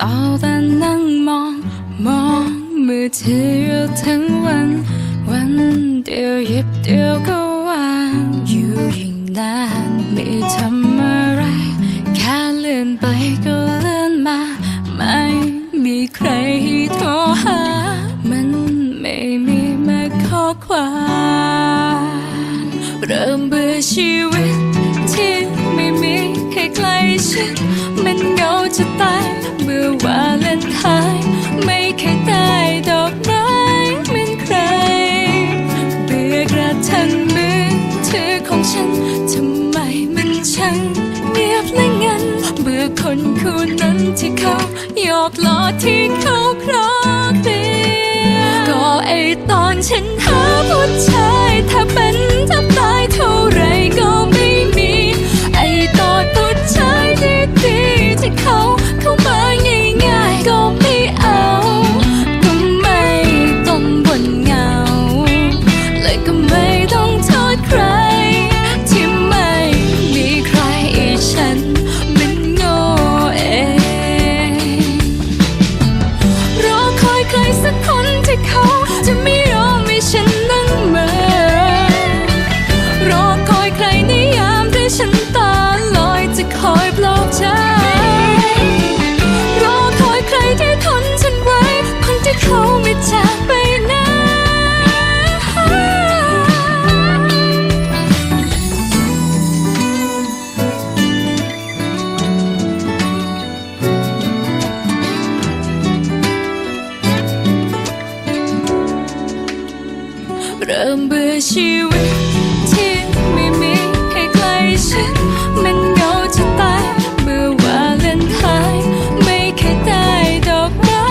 เอาแต่นั่งมอง มองมือถืออยู่ทั้งวัน วันเดียวหยิบเดียวก็วางอยู่ยิ่งนานไม่ทำอะไร แค่เลื่อนไปก็เลื่อนมา ไม่มีใครให้โทรหา มันไม่มีแม้ข้อความเริ่มเบื่อชีวิตที่ไม่มีใครใกล้ชิดมันเหงาจะตาย วาเลนไทน์ไม่เคยได้ดอกไม้เหมือนใคร เบื่อกระทั่งมือถือของฉันทำไมมันช่างเงียบและงันเบื่อคนคู่นั้นที่เขาหยอกล้อที่เขาครองเดียก็ไอตอนฉันหาผู้ชายถ้าเป็น ชีวิตที่ไม่มีใครใกล้ชิดมันเหงาจะตายเมื่อวาเลนไทน์ไม่เคยได้ดอกไม้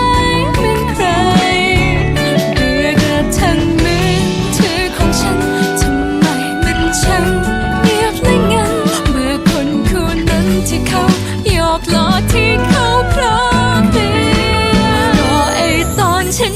เหมือนใครเบื่อกระทั่งมือถือของฉันทำไมมันช่างเงียบและงันเบื่อคนคู่นั้นที่เขาหยอกล้อที่เขาพร้อมเดียวรอไอตอนฉัน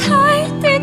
ถ้